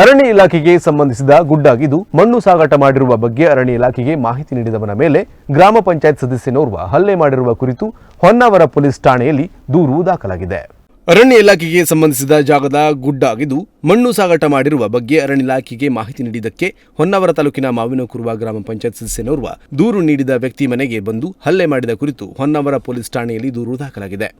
ಅರಣ್ಯ ಇಲಾಖೆಗೆ ಸಂಬಂಧಿಸಿದ ಗುಡ್ಡಾಗಿದ್ದು ಮಣ್ಣು ಸಾಗಾಟ ಮಾಡಿರುವ ಬಗ್ಗೆ ಅರಣ್ಯ ಇಲಾಖೆಗೆ ಮಾಹಿತಿ ನೀಡಿದವನ ಮೇಲೆ ಗ್ರಾಮ ಪಂಚಾಯತ್ ಸದಸ್ಯನೋರ್ವ ಹಲ್ಲೆ ಮಾಡಿರುವ ಕುರಿತು ಹೊನ್ನಾವರ ಪೊಲೀಸ್ ಠಾಣೆಯಲ್ಲಿ ದೂರು ದಾಖಲಾಗಿದೆ. ಅರಣ್ಯ ಇಲಾಖೆಗೆ ಸಂಬಂಧಿಸಿದ ಜಾಗದ ಗುಡ್ಡಾಗಿದ್ದು ಮಣ್ಣು ಸಾಗಾಟ ಮಾಡಿರುವ ಬಗ್ಗೆ ಅರಣ್ಯ ಇಲಾಖೆಗೆ ಮಾಹಿತಿ ನೀಡಿದ್ದಕ್ಕೆ ಹೊನ್ನಾವರ ತಾಲೂಕಿನ ಮಾವಿನಕುರುವ ಗ್ರಾಮ ಪಂಚಾಯತ್ ಸದಸ್ಯನೋರ್ವ ದೂರು ನೀಡಿದ ವ್ಯಕ್ತಿ ಮನೆಗೆ ಬಂದು ಹಲ್ಲೆ ಮಾಡಿದ ಕುರಿತು ಹೊನ್ನಾವರ ಪೊಲೀಸ್ ಠಾಣೆಯಲ್ಲಿ ದೂರು ದಾಖಲಾಗಿದೆ.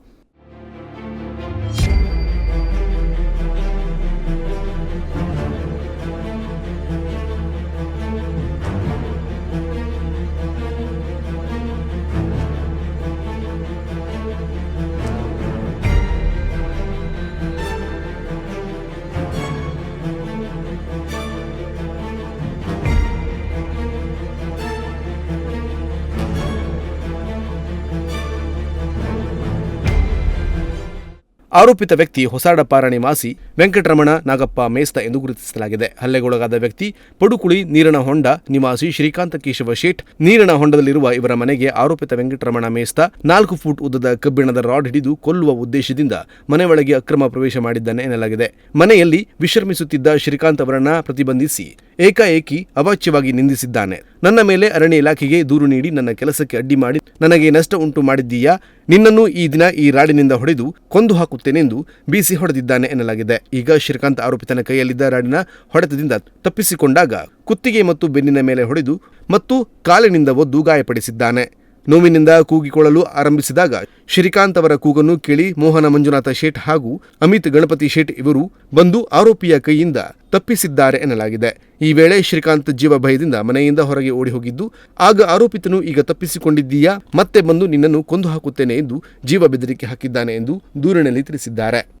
ಆರೋಪಿತ ವ್ಯಕ್ತಿ ಹೊಸಾಡಪ್ಪ ನಿವಾಸಿ ವೆಂಕಟರಮಣ ನಾಗಪ್ಪ ಮೇಸ್ತ ಎಂದು ಗುರುತಿಸಲಾಗಿದೆ. ಹಲ್ಲೆಗೊಳಗಾದ ವ್ಯಕ್ತಿ ಪಡುಕುಳಿ ನೀರಣ ಹೊಂಡ ನಿವಾಸಿ ಶ್ರೀಕಾಂತ ಕೇಶವ ಶೇಟ್ ನೀರಣ ಹೊಂಡದಲ್ಲಿರುವ ಇವರ ಮನೆಗೆ ಆರೋಪಿತ ವೆಂಕಟರಮಣ ಮೇಸ್ತ ನಾಲ್ಕು ಫೂಟ್ ಉದ್ದದ ಕಬ್ಬಿಣದ ರಾಡ್ ಹಿಡಿದು ಕೊಲ್ಲುವ ಉದ್ದೇಶದಿಂದ ಮನೆ ಒಳಗೆ ಅಕ್ರಮ ಪ್ರವೇಶ ಮಾಡಿದ್ದಾನೆ ಎನ್ನಲಾಗಿದೆ. ಮನೆಯಲ್ಲಿ ವಿಶ್ರಮಿಸುತ್ತಿದ್ದ ಶ್ರೀಕಾಂತ್ ಅವರನ್ನ ಪ್ರತಿಬಂಧಿಸಿ ಏಕಾಏಕಿ ಅವಾಚ್ಯವಾಗಿ ನಿಂದಿಸಿದ್ದಾನೆ. ನನ್ನ ಮೇಲೆ ಅರಣ್ಯ ಇಲಾಖೆಗೆ ದೂರು ನೀಡಿ ನನ್ನ ಕೆಲಸಕ್ಕೆ ಅಡ್ಡಿ ಮಾಡಿ ನನಗೆ ನಷ್ಟ ಉಂಟು ಮಾಡಿದ್ದೀಯಾ? ನಿನ್ನನ್ನು ಈ ದಿನ ಈ ರಾಡಿನಿಂದ ಹೊಡೆದು ಕೊಂದು ಹಾಕುತ್ತೇನೆಂದು ಬೀಸಿ ಹೊಡೆದಿದ್ದಾನೆ ಎನ್ನಲಾಗಿದೆ. ಈಗ ಶ್ರೀಕಾಂತ್ ಆರೋಪಿತನ ಕೈಯಲ್ಲಿದ್ದ ರಾಡಿನ ಹೊಡೆತದಿಂದ ತಪ್ಪಿಸಿಕೊಂಡಾಗ ಕುತ್ತಿಗೆ ಮತ್ತು ಬೆನ್ನಿನ ಮೇಲೆ ಹೊಡೆದು ಮತ್ತು ಕಾಲಿನಿಂದ ಒದ್ದು ಗಾಯಪಡಿಸಿದ್ದಾನೆ. ನೋವಿನಿಂದ ಕೂಗಿಕೊಳ್ಳಲು ಆರಂಭಿಸಿದಾಗ ಶ್ರೀಕಾಂತ್ ಅವರ ಕೂಗನ್ನು ಕೇಳಿ ಮೋಹನ ಮಂಜುನಾಥ ಶೇಟ್ ಹಾಗೂ ಅಮಿತ್ ಗಣಪತಿ ಶೇಟ್ ಇವರು ಬಂದು ಆರೋಪಿಯ ಕೈಯಿಂದ ತಪ್ಪಿಸಿದ್ದಾರೆ ಎನ್ನಲಾಗಿದೆ. ಈ ವೇಳೆ ಶ್ರೀಕಾಂತ್ ಜೀವ ಭಯದಿಂದ ಮನೆಯಿಂದ ಹೊರಗೆ ಓಡಿ ಹೋಗಿದ್ದು ಆಗ ಆರೋಪಿತನು ಈಗ ತಪ್ಪಿಸಿಕೊಂಡಿದ್ದೀಯಾ? ಮತ್ತೆ ಬಂದು ನಿನ್ನನ್ನು ಕೊಂದು ಹಾಕುತ್ತೇನೆ ಎಂದು ಜೀವ ಬೆದರಿಕೆ ಹಾಕಿದ್ದಾನೆ ಎಂದು ದೂರಿನಲ್ಲಿ ತಿಳಿಸಿದ್ದಾರೆ.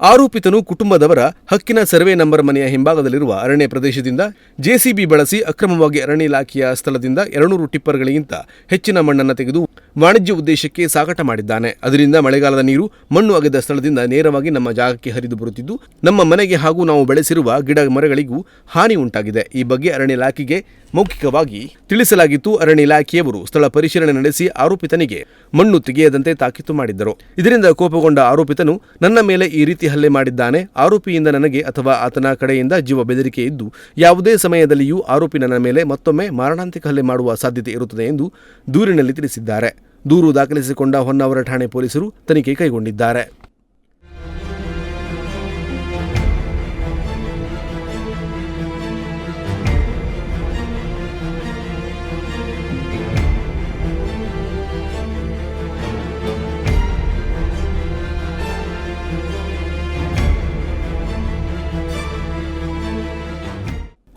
ಆರೋಪಿತನು ಕುಟುಂಬದವರ ಹಕ್ಕಿನ ಸರ್ವೆ ನಂಬರ್ ಮನೆಯ ಹಿಂಭಾಗದಲ್ಲಿರುವ ಅರಣ್ಯ ಪ್ರದೇಶದಿಂದ ಜೆಸಿಬಿ ಬಳಸಿ ಅಕ್ರಮವಾಗಿ ಅರಣ್ಯ ಇಲಾಖೆಯ ಸ್ಥಳದಿಂದ ಎರಡುನೂರು ಟಿಪ್ಪರ್ಗಳಿಗಿಂತ ಹೆಚ್ಚಿನ ಮಣ್ಣನ್ನು ತೆಗೆದು ವಾಣಿಜ್ಯ ಉದ್ದೇಶಕ್ಕೆ ಸಾಗಾಟ ಮಾಡಿದ್ದಾನೆ. ಅದರಿಂದ ಮಳೆಗಾಲದ ನೀರು ಮಣ್ಣು ಅಗೆದ ಸ್ಥಳದಿಂದ ನೇರವಾಗಿ ನಮ್ಮ ಜಾಗಕ್ಕೆ ಹರಿದು ಬರುತ್ತಿದ್ದು, ನಮ್ಮ ಮನೆಗೆ ಹಾಗೂ ನಾವು ಬೆಳೆಸಿರುವ ಗಿಡ ಮರಗಳಿಗೂ ಹಾನಿ ಉಂಟಾಗಿದೆ. ಈ ಬಗ್ಗೆ ಅರಣ್ಯ ಇಲಾಖೆಗೆ ಮೌಖಿಕವಾಗಿ ತಿಳಿಸಲಾಗಿತ್ತು. ಅರಣ್ಯ ಇಲಾಖೆಯವರು ಸ್ಥಳ ಪರಿಶೀಲನೆ ನಡೆಸಿ ಆರೋಪಿತನಿಗೆ ಮಣ್ಣು ತೆಗೆಯದಂತೆ ತಾಕೀತು ಮಾಡಿದ್ದರು. ಇದರಿಂದ ಕೋಪಗೊಂಡ ಆರೋಪಿತನು, ನನ್ನ ಮೇಲೆ ಈ ರೀತಿ ಹಲ್ಲೆ ಮಾಡಿದ್ದಾನೆ. ಆರೋಪಿಯಿಂದ ನನಗೆ ಅಥವಾ ಆತನ ಕಡೆಯಿಂದ ಜೀವ ಬೆದರಿಕೆ ಇದ್ದು, ಯಾವುದೇ ಸಮಯದಲ್ಲಿಯೂ ಆರೋಪಿ ನನ್ನ ಮೇಲೆ ಮತ್ತೊಮ್ಮೆ ಮಾರಣಾಂತಿಕ ಹಲ್ಲೆ ಮಾಡುವ ಸಾಧ್ಯತೆ ಇರುತ್ತದೆ ಎಂದು ದೂರಿನಲ್ಲಿ ತಿಳಿಸಿದ್ದಾರೆ. ದೂರು ದಾಖಲಿಸಿಕೊಂಡ ಹೊನ್ನಾವರ ಠಾಣೆ ಪೊಲೀಸರು ತನಿಖೆ ಕೈಗೊಂಡಿದ್ದಾರೆ.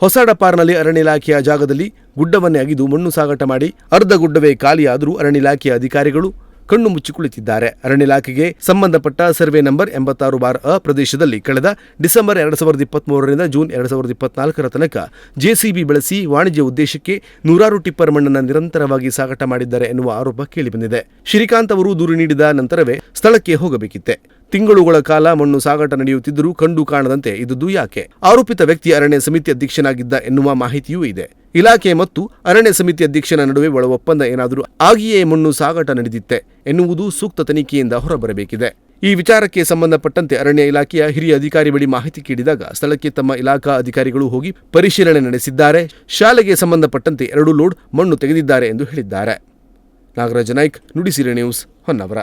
ಹೊಸಡಪಾರ್ನಲ್ಲಿ ಅರಣ್ಯ ಇಲಾಖೆಯ ಜಾಗದಲ್ಲಿ ಗುಡ್ಡವನ್ನೇ ಅಗಿದು ಮಣ್ಣು ಸಾಗಾಟ ಮಾಡಿ ಅರ್ಧ ಗುಡ್ಡವೇ ಖಾಲಿಯಾದರೂ ಅರಣ್ಯ ಇಲಾಖೆಯ ಅಧಿಕಾರಿಗಳು ಕಣ್ಣು ಮುಚ್ಚಿ ಕುಳಿತಿದ್ದಾರೆ. ಅರಣ್ಯ ಇಲಾಖೆಗೆ ಸಂಬಂಧಪಟ್ಟ ಸರ್ವೆ ನಂಬರ್ ಎಂಬತ್ತಾರು ಬಾರ್ ಅ ಪ್ರದೇಶದಲ್ಲಿ ಕಳೆದ ಡಿಸೆಂಬರ್ ಎರಡು ಸಾವಿರದ ಇಪ್ಪತ್ತ್ಮೂರರಿಂದ ಜೂನ್ ಎರಡು ಸಾವಿರದ ಇಪ್ಪತ್ನಾಲ್ಕರ ತನಕ ಜೆಸಿಬಿ ಬಳಸಿ ವಾಣಿಜ್ಯ ಉದ್ದೇಶಕ್ಕೆ ನೂರಾರು ಟಿಪ್ಪರ್ ಮಣ್ಣನ್ನು ನಿರಂತರವಾಗಿ ಸಾಗಾಟ ಮಾಡಿದ್ದಾರೆ ಎನ್ನುವ ಆರೋಪ ಕೇಳಿಬಂದಿದೆ. ಶ್ರೀಕಾಂತ್ ಅವರು ದೂರು ನೀಡಿದ ನಂತರವೇ ಸ್ಥಳಕ್ಕೆ ಹೋಗಬೇಕಿತ್ತೆ. ತಿಂಗಳುಗಳ ಕಾಲ ಮಣ್ಣು ಸಾಗಾಟ ನಡೆಯುತ್ತಿದ್ದರೂ ಕಂಡು ಕಾಣದಂತೆ, ಇದ್ದುದು ಯಾಕೆ? ಆರೋಪಿತ ವ್ಯಕ್ತಿ ಅರಣ್ಯ ಸಮಿತಿ ಅಧ್ಯಕ್ಷನಾಗಿದ್ದ ಎನ್ನುವ ಮಾಹಿತಿಯೂ ಇದೆ. ಇಲಾಖೆ ಮತ್ತು ಅರಣ್ಯ ಸಮಿತಿ ಅಧ್ಯಕ್ಷನ ನಡುವೆ ಒಳ ಒಪ್ಪಂದ ಏನಾದರೂ ಆಗಿಯೇ ಮಣ್ಣು ಸಾಗಾಟ ನಡೆದಿತ್ತೆ ಎನ್ನುವುದು ಸೂಕ್ತ ತನಿಖೆಯಿಂದ ಹೊರಬರಬೇಕಿದೆ. ಈ ವಿಚಾರಕ್ಕೆ ಸಂಬಂಧಪಟ್ಟಂತೆ ಅರಣ್ಯ ಇಲಾಖೆಯ ಹಿರಿಯ ಅಧಿಕಾರಿ ಬಳಿ ಮಾಹಿತಿ ಕೇಳಿದಾಗ ಸ್ಥಳಕ್ಕೆ ತಮ್ಮ ಇಲಾಖಾ ಅಧಿಕಾರಿಗಳು ಹೋಗಿ ಪರಿಶೀಲನೆ ನಡೆಸಿದ್ದಾರೆ. ಶಾಲೆಗೆ ಸಂಬಂಧಪಟ್ಟಂತೆ ಎರಡು ಲೋಡ್ ಮಣ್ಣು ತೆಗೆದಿದ್ದಾರೆ ಎಂದು ಹೇಳಿದ್ದಾರೆ. ನಾಗರಾಜ ನಾಯ್ಕ್, ನುಡಿಸಿರಿ ನ್ಯೂಸ್ ಹೊನ್ನವರ.